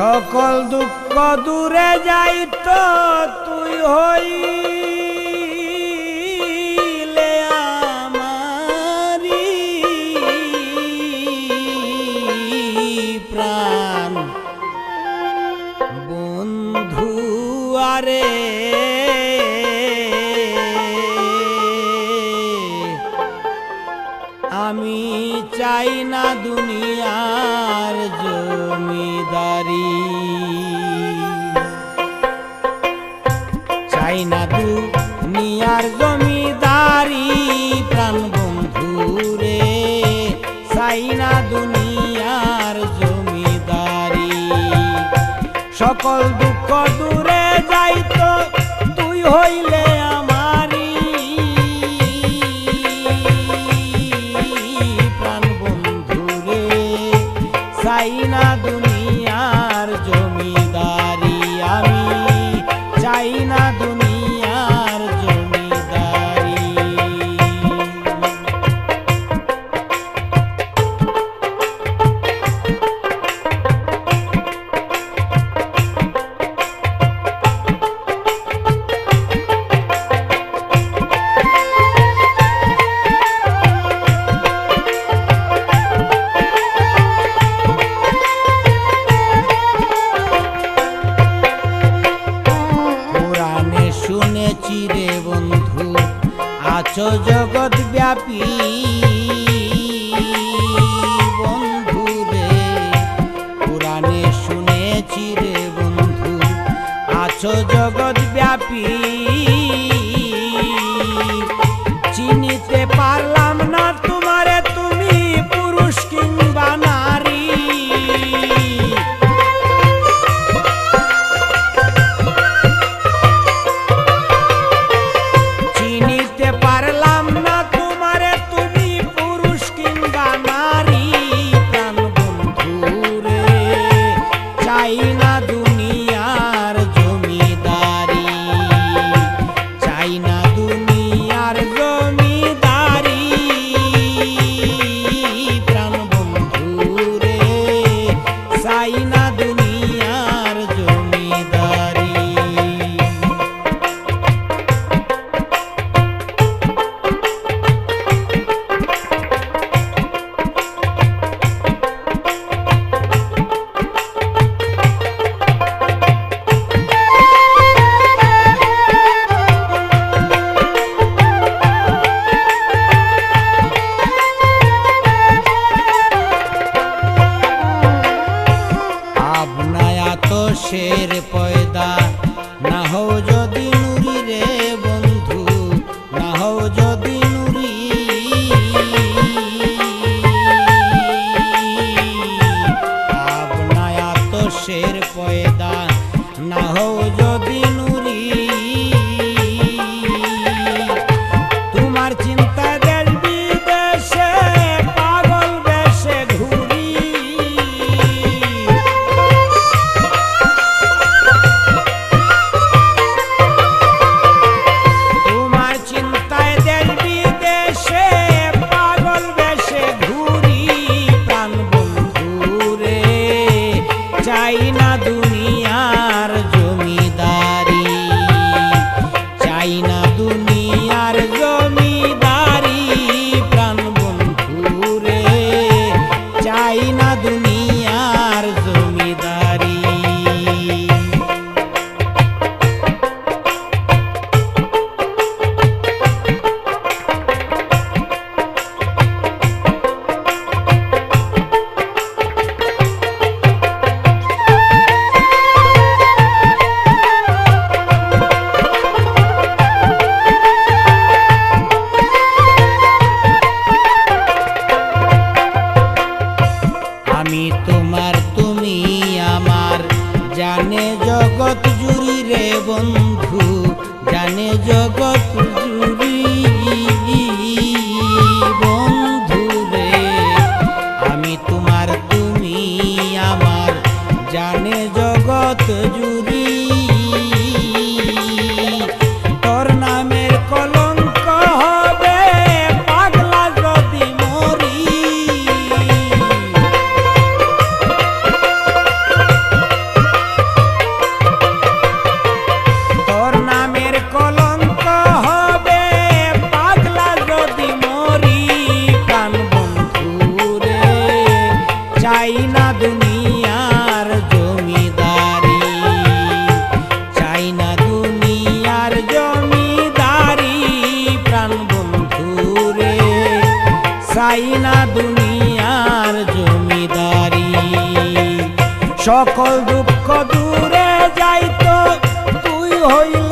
সকল দুঃখ দূরে যাইত তুই হই প্রাণ। আমি চাই না দুনিয়া পারি চাই না দু নিয়ার জমিদারি, প্রাণ বন্ধু রে। চাই না দুনিয়ার জমিদারি। সকল দুঃখ দূরে যাইতো, তুই হইলে আছো জগৎ ব্যাপী বন্ধু পুরাণে শুনেছি রে বন্ধু আছো জগৎ ব্যাপী মানুষের রে বন্ধু জানে জগৎ জুড়ি। বন্ধু রে আমি তোমার তুমি আমার। জানে জগৎ জুড়ি। না দুনিয়ার জমিদারি দুনিয়ার জমিদারি দুনিয়ার জমিদারি সকল দুঃখ দূরে যাইতো তুই হইল